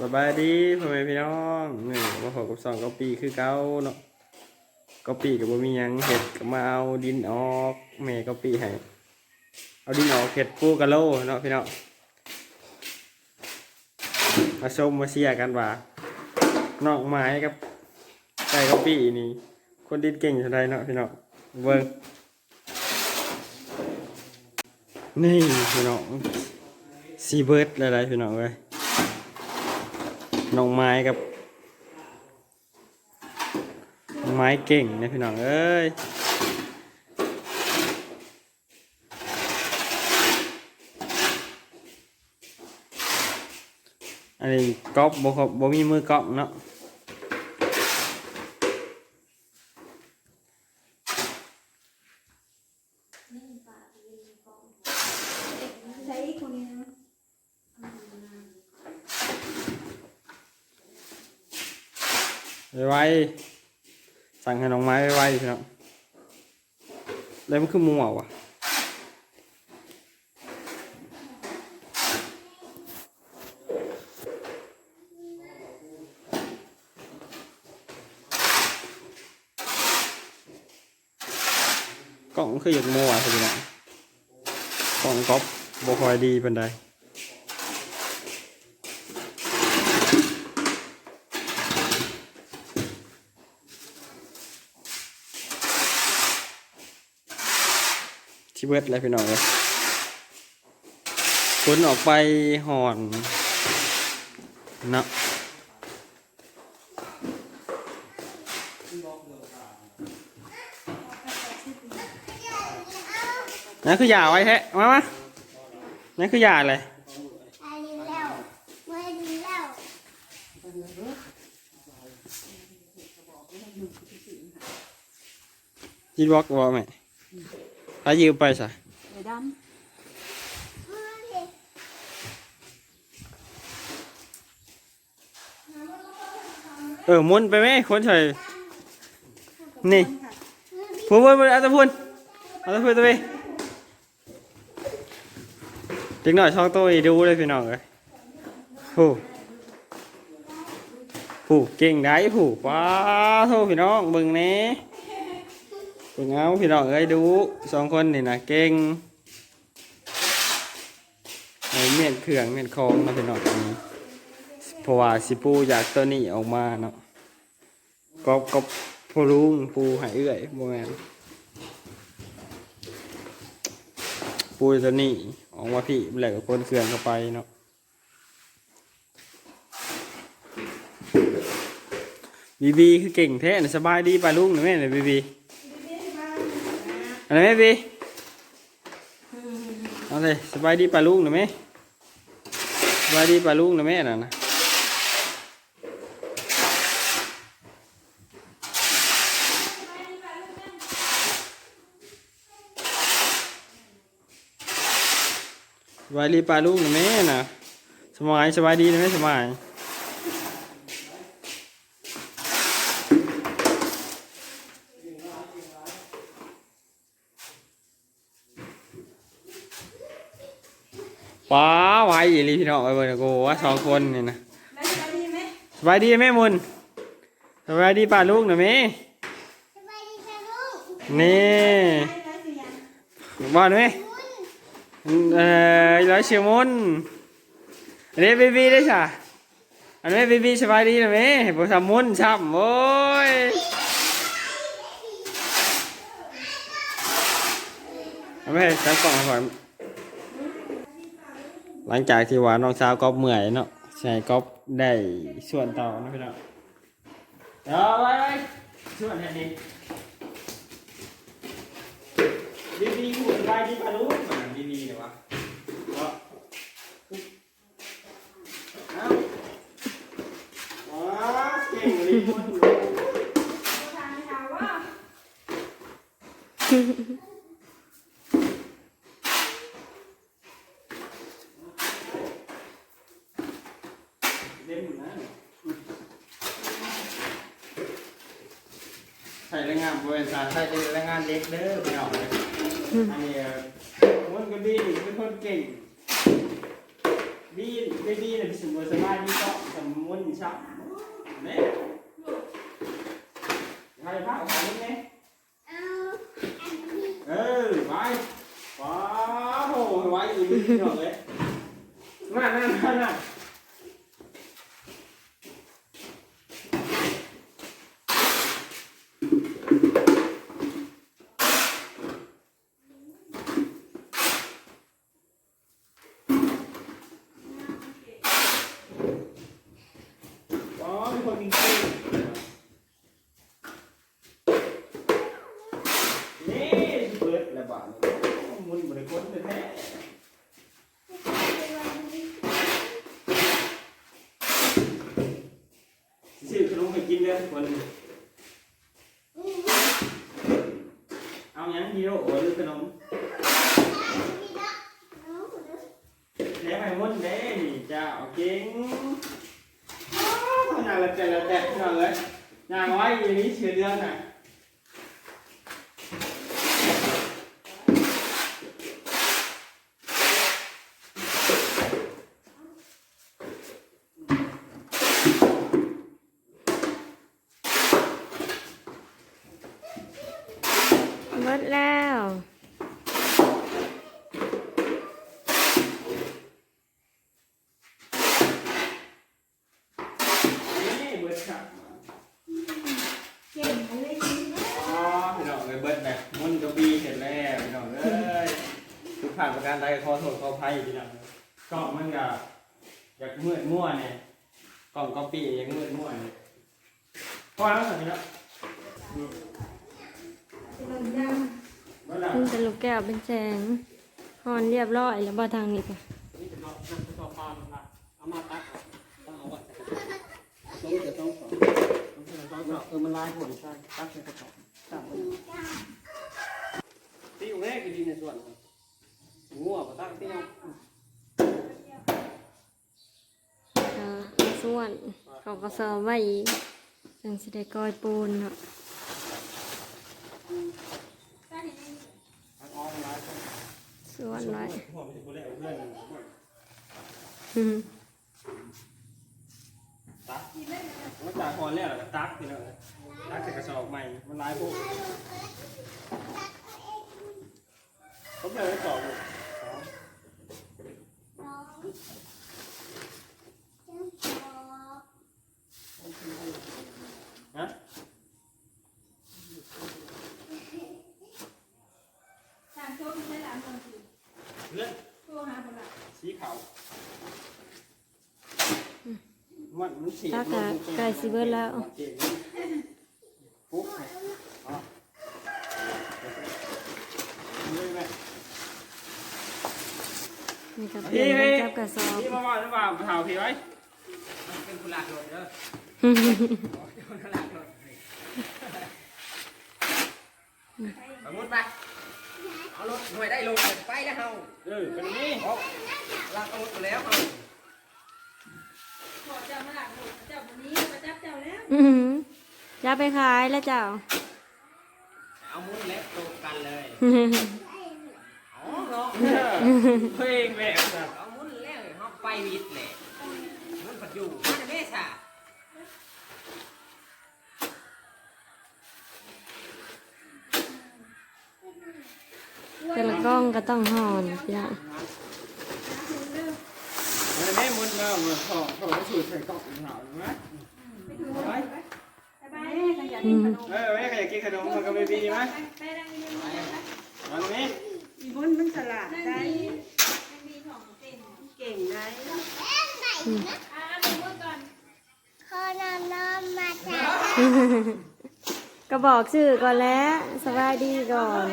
สบายดีพ่อแม่พี่น้องนี่มาพบกับสองกอปีคือเก้าเนาะกอปีกับบ่มีหยังเห็ดก็มาเอาดินออกแม่กอปีให้เอาดินออกเห็ดปูกะโลเนาะพี่น้องมาชมมาเชียร์กันว่าน้องไม้กับไก่กอปีนี่คนดินเก่งเท่าไรเนาะพี่น้องเบิ่งนี่พี่น้องซีเบิร์ดอะไรพี่น้องเว้ย น้องไม้กับน้องไม้เก่งนะพี่น้องเอ้ยอันนี้ก๊อปบ่ครับบ่มีมือก๊องเนาะ ใช้คนนี้นะ ไวๆสั่งให้น้อง ไม้ไวๆพี่น้องแล้วมันคือมัววะกล่องคืออยากมัวสิพี่น้องกล่องก๊อปบ่คอยดีเปานใด ที่เบิดอะไรพี่น้องเลยคนออกไปห่อนเนาะนั่นคือยาไว้แฮะมามานั่นคือยาอะไรอาลีแล้วเล้วยีบล็อกว่าไหม ถ้ายืมไปสะไอ้ดเออมุนไปไหมคนใส่นี่พูนพูนพูนเอาตะพูนเอาตะพูนตัวไปเด็กหน่อยช่องตัวอีดูเลยพี่น้องเลยผู้ผู้เก่งได้ผู้ป้าโทษพี่น้องเบิ่งแหน่ เบิ่งเอาพี่น้องเอ้ยดูสองคนนี่นะเก่งไอ้เมียนเครื่องเมียนคองนะพี่น้องนนี้เพราะว่าสิปูอยากตัวนี้ออกมาเนาะก็ก็ผู้ลุงปูใหายเอื้อยบ่แม่นปูตัวนี้ออกมาพี่แหล้วก็คนเครื่องเข้าไปเนาะบีบีคือเก่งแท้นะสบายดีป่ะลุงนะแม่น่ะบีบี อะไรแม่บีเอาเลยสบายดีป่ะลุงนะแม่สบายดีป่ะลุงนะแม่น่ะนะสบายดีปลาลูกนะแม่นะสบายสบายดีนะแม่สบาย ป้าไหวอีหลีพี่น้องไอ้เบอร์โกว่าสองคนนี่นะำแล้วจะดีไหมสบายดีแม่มุนสบายดีปลาลูกนะแม่สบายดีค่ะลูกนี่ได้ได้สิยังว่าไหมเอ่อร้อยเชียวมุนอันนี้บีบีได้จ้ะอันนี้บีบีสบายดีนะแม่ผมทำมุนช้ำโอ้ยเอาไม่ใส่กล่องก่อน หลังจากที่ว่าน้องสาวก๊อฟเมื่อยเนาะใช่ก๊อฟได้ส่วนต่อนะพี่น้องเอาไปไปส่วนแค่นี้บีบีหูสบายดีปะลูกเหมือนบีบีเลยวะเอาเอาว้าเก่งเลยคนอยู่ ทางข่าวว่า เล่นอยู่นะ ใส่แรงงานบริเวณสาใส่เป็นแรงงานเด็กเด้อพี่น้องเลยอันนี้เอ่อคนกระบี่เป็นคนเก่งบพี่ไม่ดีเลยสมบูรณ์สบายดีก็สมมุนชับเนี่ยใครพาของนี่ไงเอาอันนี้เออไปว้าวโหไว้อีกนิดหน่อยเลยนั่นนั่นนั่นนั่น อ๋อ มีคนมีชื่อนี่เปิดระบาดมุนบริคนแท้ๆซื้อขนมให้กิน แล้ให้มุนเด้นี่จ้อาเก่งขนาดละแต่ละแต่ขนาดเลยนางไว้อย่างนี้เชื่อเรื่องน่ะหมดแล้ว นี่เบิร์ดครับ เก่งอะไรนี่ อ๋อพี่น้องเลยเบิร์ดแบบมุนกระบี่เสร็จแล้วพี่น้องเอ้ยทุก ผ่านประการใดขอโทษขออภัยพี่น้องกล่องมันก็อยากมืดมั่วเนี่ยกล่องกระบี่อยากมืดมั่วเนี่ยพอแล้วสิพี่น้องอืมลงยางเมื่อไหร่ขึ้นเป็นลูกแก้วเป็นแสงหอนเรียบร้อยแล้วบ่ทางนี้ปะนี่จะเอาน้ำจะเอาปลามาเอามาตักต้องเอาไว้ต้องจะต้องสองต้องสองเออมันลายผลใช่ตักใส่กระสอบตักไว้ตีอยู่แรกก็ดีในส่วนงั งัวก็ตักที่เอาเออส่วนเขาก็สอบไว้อีกจังสิได้กอยปูนเนาะส่วนไว้อนอืมตักมันจากพอแล้วก็ตักพี่น้องตักใส่กระสอบใหม่มันลายพวกผมเลยกระสอบสอง ฮะ สามโชคไม่ใช่หลานคนสี่ เลื่อน โทรหาคนละ สีขาวมันมันสี ตักะไก่สิเบิดแล้วปุ๊บนี่ก็เปลี่ยนจับกระสอบพี่มาว่าหรือเปล่ามาถามพี่ไว้เป็นกุหลาบหลดเด้อกุหลาบหลดสมมติไปเอารถหน่วยได้ลงไปแล้วเฮาเออเป็นนี่เอาลากเอารถไปแล้วเอา อเจ้ามาหลักเจ้าวันนี้มาจับเจ้าแล้วอื้อหือจะไปขายแล้วเจ้า เอามุ้นเล็กตัวกันเลยอ๋อเนาะเพลงแบบแบบเอามุ้นแล้วเฮาไปวิทย์เลยมุ้นปัจจุบันเมษาแต่ละกล้องก็ต้องหอนพี่น้ องมันไม่มุนแล้วมันขอขอสูตรใส่กล่องขาวนะไปไปไปขนมเออแม่ก็อยากกินขนมมันก็ไม่ดีไหมไปดังนี้มันนี้อีบุญมันฉลาดได้ดีนั่งดีของเต็มเก่งได้อะอะดูก่อนขอนำน้อมมาจากก็บอกชื่อก่อนแล้วสบายดีก่อน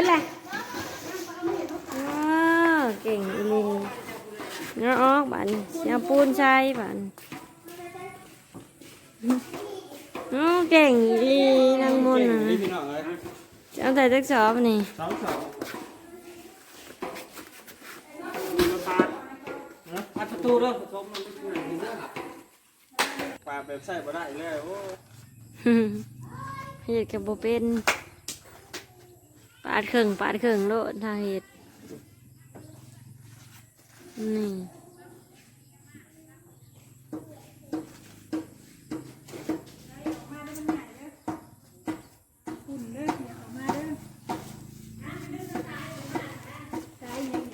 ดเลยว้เก่งอีหลีเนาะออกบานเสียปูนใช้บานโอ้เก่งอีนางมนนะน้องเอ้ยจะเอาแต่จักสอบนี่สองสองปัดประตูเด้อผมปลาแบบใส่บ่ได้เลยโอ้เห็ดกับโบเป็น ดเครื่องปาดเครื่องโลดถ้าเห็ดนี่หุ่นเด้ออย่าออกมาเด้อใช้ยัง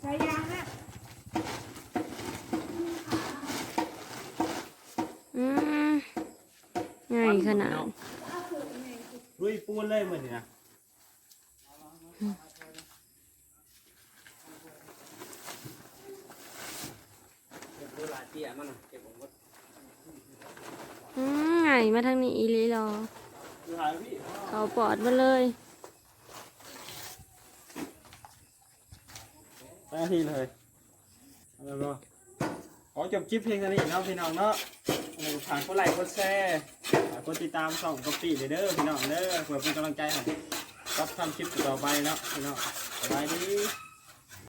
ใช้ยางนะอืมง่ายขนาดลุยปูนเลยเหมือนนี่นะ อืมง่ายมาทางนี้อีลีรอ เขาปอดมาเลยไปนาที่เลยเอาแล้วก็ขอจบคลิปเพียงเท่านี้เนาะพี่น้องเนาะฝากกดไลค์กดแชร์กดติดตามช่องกอปปี้เด้อพี่น้องเด้อเพื่อเป็นกำลังใจให้ รับทำคลิปต่อไปเนาะพี่น้องสบายดี